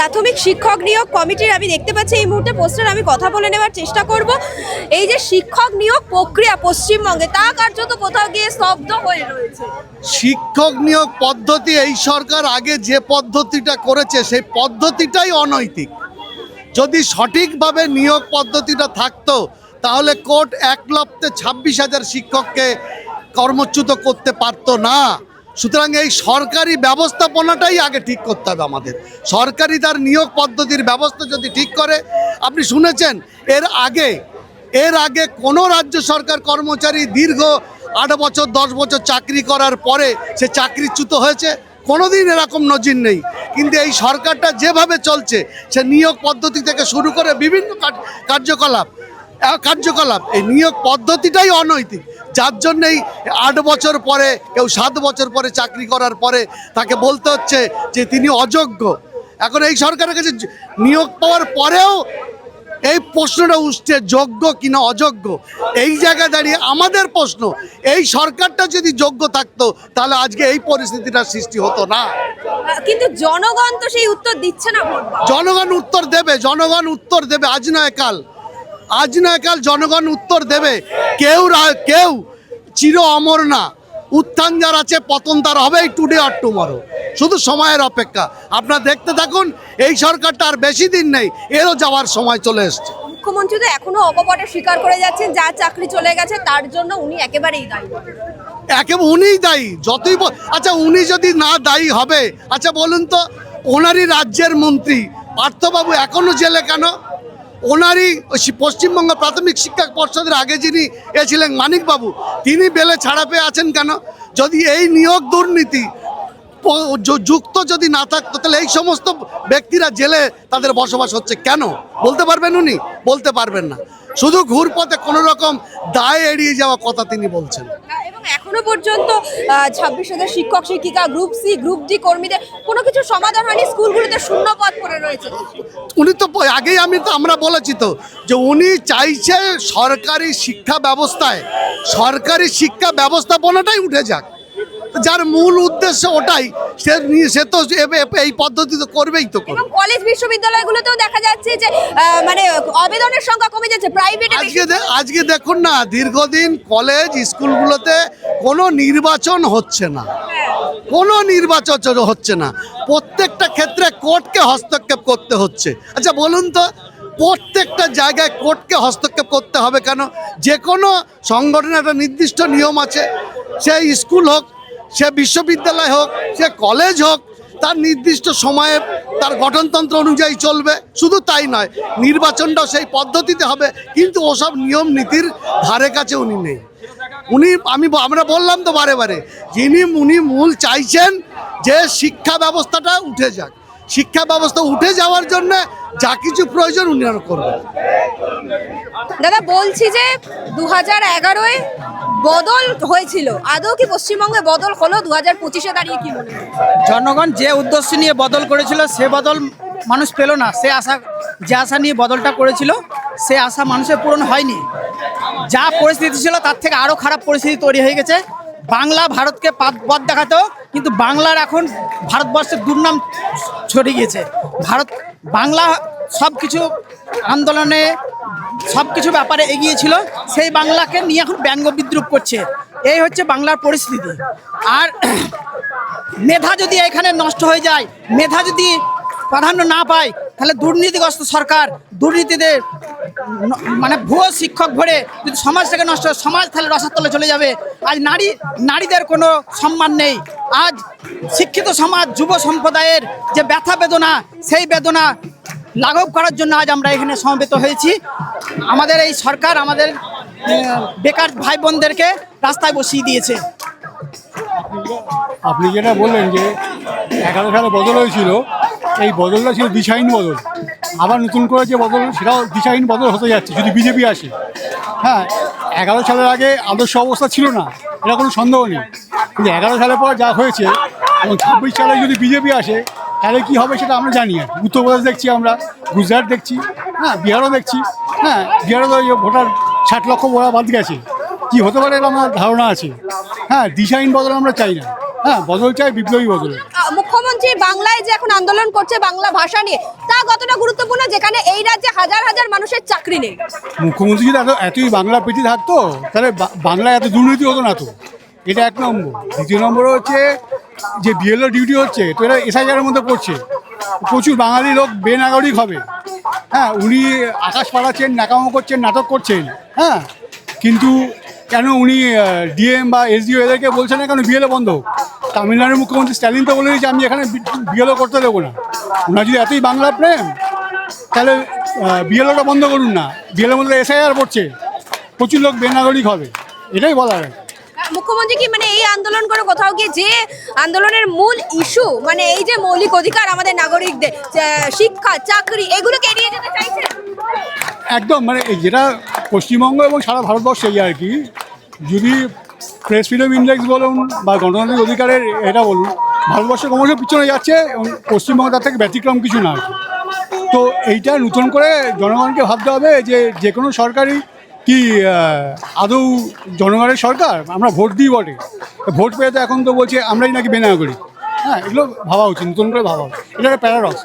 প্রাথমিক শিক্ষক নিয়োগ কমিটির আমি দেখতে পাচ্ছি এই মুহূর্তে পোস্টার, আমি কথা বলে নেওয়ার চেষ্টা করব। এই যে শিক্ষক নিয়োগ প্রক্রিয়া পশ্চিমবঙ্গে, তা কার্যত কোথাও গিয়ে স্তব্ধ হয়ে রয়েছে। শিক্ষক নিয়োগ পদ্ধতি, এই সরকার আগে যে পদ্ধতিটা করেছে, সেই পদ্ধতিটাই অনৈতিক। যদি সঠিকভাবে নিয়োগ পদ্ধতিটা থাকতো, তাহলে কোর্ট এক লপ্তে ছাব্বিশ হাজার শিক্ষককে কর্মচ্যুত করতে পারতো না। সুতরাং এই সরকারি ব্যবস্থাপনাটাই আগে ঠিক করতে হবে আমাদের। সরকারি তার নিয়োগ পদ্ধতির ব্যবস্থা যদি ঠিক করে, আপনি শুনেছেন, এর আগে এর আগে কোনো রাজ্য সরকার কর্মচারী দীর্ঘ আট বছর, দশ বছর চাকরি করার পরে সে চাকরিচ্যুত হয়েছে? কোনোদিন এরকম নজির নেই। কিন্তু এই সরকারটা যেভাবে চলছে, সে নিয়োগ পদ্ধতি থেকে শুরু করে বিভিন্ন কার্যকলাপ কার্যকলাপ, এই নিয়োগ পদ্ধতিটাই অনৈতিক। যার জন্যেই আট বছর পরে কেউ সাত বছর পরে চাকরি করার পরে তাকে বলতে হচ্ছে যে তিনি অযোগ্য। এখন এই সরকারের কাছে নিয়োগ পাওয়ার পরেও এই প্রশ্নটা উঠছে যোগ্য কিনা অযোগ্য? এই জায়গায় দাঁড়িয়ে আমাদের প্রশ্ন এই সরকারটা যদি যোগ্য থাকতো তাহলে আজকে এই পরিস্থিতিটার সৃষ্টি হতো না। কিন্তু জনগণ তো সেই উত্তর দিচ্ছে না জনগণ উত্তর দেবে জনগণ উত্তর দেবে আজ নয় কাল। আজ নয় কাল জনগণ উত্তর দেবে। কেউ কেউ চির অমর না। উত্থান যার আছে পতন তার হবেই টুডে আর টুমরো শুধু সময়ের অপেক্ষা। আপনারা দেখতে থাকুন এই সরকারটা আর বেশি দিন নেই এরও যাওয়ার সময় চলে এসছে। মুখ্যমন্ত্রী তো এখনও অকপটে স্বীকার করে যাচ্ছেন যা চাকরি চলে গেছে তার জন্য উনি একেবারেই দায়ী। একেবারে উনিই দায়ী যতই আচ্ছা উনি যদি না দায়ী হবে আচ্ছা বলুন তো ওনারই রাজ্যের মন্ত্রী। পার্থবাবু এখনও জেলে কেন? ওনারই পশ্চিমবঙ্গ প্রাথমিক শিক্ষা পর্ষদের আগে যিনি এ ছিলেন মানিকবাবু, তিনি বেলে ছাড়া পেয়ে আছেন কেন? যদি এই নিয়োগ দুর্নীতি যুক্ত যদি না থাকতো, তাহলে এই সমস্ত ব্যক্তিরা জেলে তাদের বসবাস হচ্ছে কেন? বলতে পারবেন উনি? বলতে পারবেন না। শুধু ঘুরপথে কোনো রকম দায় এড়িয়ে যাওয়া কথা তিনি বলছেন। এবং এখনও পর্যন্ত ছাব্বিশ হাজার শিক্ষক, শিক্ষিকা গ্রুপ সি গ্রুপ ডি কর্মীদের কোনো কিছু সমাধান হয়নি, স্কুলগুলোতে শূন্য পদ পড়ে রয়েছে। উনি তো আগেই আমি তো, আমরা বলেছি তো, যে উনি চাইছে সরকারি শিক্ষা ব্যবস্থায়, সরকারি শিক্ষা ব্যবস্থাপনাটাই উঠে যাক। যার মূল উদ্দেশ্য ওটাই। সে সে তো এই পদ্ধতি তো করবেই তো করবে। কলেজ বিশ্ববিদ্যালয়গুলোতেও দেখা যাচ্ছে যে মানে আবেদনের সংখ্যা কমে যাচ্ছে প্রাইভেট আজকে আজকে দেখুন না দীর্ঘদিন কলেজ স্কুলগুলোতে কোনো নির্বাচন হচ্ছে না। কোনো নির্বাচন হচ্ছে না। প্রত্যেকটা ক্ষেত্রে কোর্টকে হস্তক্ষেপ করতে হচ্ছে। আচ্ছা বলুন তো প্রত্যেকটা জায়গায় কোর্টকে হস্তক্ষেপ করতে হবে কেন? যে কোনো সংগঠনের একটা নির্দিষ্ট নিয়ম আছে। সেই স্কুল হোক সে বিশ্ববিদ্যালয় হোক, সে কলেজ হোক, তার নির্দিষ্ট সময়ে তার গঠনতন্ত্র অনুযায়ী চলবে। শুধু তাই নয়, নির্বাচনটাও সেই পদ্ধতিতে হবে, কিন্তু ওসব নিয়ম নীতির ধারে কাছে উনি নেই। উনি, আমি আমরা বললাম তো বারে বারে, যিনি, উনি মূল চাইছেন যে শিক্ষা ব্যবস্থাটা উঠে যাক। শিক্ষা ব্যবস্থা উঠে যাওয়ার জন্য যা কিছু প্রয়োজন উনি করবেন। দাদা, বলছি যে দু হাজার এগারোয় বদল হয়েছিল। আদৌ কি পশ্চিমবঙ্গে বদল হলো? দু হাজার পঁচিশে দাঁড়িয়ে কি জনগণ যে উদ্দেশ্য নিয়ে বদল করেছিল, সে বদল মানুষ পেল না। সে আশা, যে আশা নিয়ে বদলটা করেছিল, সে আশা মানুষের পূরণ হয়নি। যা পরিস্থিতি ছিল, তার থেকে আরও খারাপ পরিস্থিতি তৈরি হয়ে গেছে। বাংলা ভারতকে পথ দেখাতো কিন্তু বাংলার এখন ভারতবর্ষের দুর্নাম ছড়িয়ে গিয়েছে। ভারত, বাংলা সব কিছু আন্দোলনে সব কিছু ব্যাপারে এগিয়েছিল, সেই বাংলাকে নিয়ে এখন ব্যঙ্গ বিদ্রুপ করছে। এই হচ্ছে বাংলার পরিস্থিতি। আর মেধা যদি এখানে নষ্ট হয়ে যায়, মেধা যদি প্রাধান্য না পায়, তাহলে দুর্নীতিগ্রস্ত সরকার, দুর্নীতিতে মানে ভুয়ো শিক্ষক ভরে যদি সমাজটাকে নষ্ট সমাজ তাহলে রসাতলে চলে যাবে। আজ নারী, নারীদের কোনো সম্মান নেই। আজ শিক্ষিত সমাজ, যুব সম্প্রদায়ের যে ব্যথা বেদনা, সেই বেদনা লাঘব করার জন্য আজ আমরা এখানে সমবেত হয়েছি। আমাদের এই সরকার আমাদের বেকার ভাই বোনদেরকে রাস্তায় বসিয়ে দিয়েছে। আপনি যেটা বললেন যে এগারো সালে বদল হয়েছিল, এই বদলটা ছিল দিশাহীন বদল। আবার নতুন করে যে বদল, সেটাও দিশাহীন বদল হতে যাচ্ছে, যদি বিজেপি আসে। হ্যাঁ এগারো সালের আগে আদর্শ অবস্থা ছিল না, এটা কোনো সন্দেহ নেই। কিন্তু এগারো সালের পর যা হয়েছে, এবং ছাব্বিশ সালে যদি বিজেপি আসে, তাহলে কী হবে সেটা আমরা জানি আর উত্তরপ্রদেশ দেখছি আমরা, গুজরাট দেখছি হ্যাঁ বিহারও দেখছি। হ্যাঁ বিহারও তো ভোটার ষাট লক্ষ ভোটা বাদ গেছে। কি হতে পারে আমার ধারণা আছে। হ্যাঁ দিশাহীন বদল আমরা চাই না। হ্যাঁ বদল চাই বিপ্লবী বদল। মুখ্যমন্ত্রী বাংলায় যে এখন আন্দোলন করছে বাংলা ভাষা নিয়ে তা কতটা গুরুত্বপূর্ণ? যেখানে এই রাজ্যে হাজার হাজার মানুষের চাকরি নেই। মুখ্যমন্ত্রী যদি এত এতই বাংলা প্রীতি থাকতো তাহলে বাংলায় এত দুর্নীতি হতো না তো। এটা এক নম্বর। দ্বিতীয় নম্বর হচ্ছে যে বিএলও ডিউটি হচ্ছে তো এটা এসআইআরের মধ্যে পড়ছে। প্রচুর বাঙালি লোক বেনাগরিক হবে। হ্যাঁ উনি আকাশ পাড়াচ্ছেন নাকামো করছেন, নাটক করছেন হ্যাঁ। কিন্তু কেন উনি ডিএম বা এসডিও এদেরকে বলছেন না কেন? বিএলও বন্ধ। তামিলনাড়ুর মুখ্যমন্ত্রী স্ট্যালিন তো বলে দিয়েছে আমি এখানে বিএলও করতে দেবো না। ওনার যদি এতই বাংলা প্রেম, তাহলে বিএলওটা বন্ধ করুন না। বিএলওর মধ্যে এসআইআর পড়ছে। প্রচুর লোক বেনাগরিক হবে। এটাই বলা বলার। মুখ্যমন্ত্রী কি মানে এই আন্দোলন করে কোথাও গিয়ে যে আন্দোলনের মূল ইস্যু মানে এই যে মৌলিক অধিকার আমাদের নাগরিকদের শিক্ষা, চাকরি, এগুলোকে এড়িয়ে যেতে চাইছেন একদম মানে যেটা পশ্চিমবঙ্গ এবং সারা ভারতবর্ষে আর কি, যদি প্রেস ফ্রিডম ইন্ডেক্স বলুন বা গণতান্ত্রিক অধিকারের এটা বলুন, ভারতবর্ষ ক্রমশ পিছনে যাচ্ছে এবং পশ্চিমবঙ্গ তার থেকে ব্যতিক্রম কিছু না। তো এইটা নতুন করে জনগণকে ভাবতে হবে যে যে কোনো সরকারি কি আদৌ জনগণের সরকার? আমরা ভোট দিই বটে। ভোট পেয়ে তো এখন তো বলছে আমরাই নাকি বেনাগরিক হ্যাঁ এগুলো ভাবা উচিত, নতুন করে ভাবা উচিত। এটা একটা প্যারাডক্স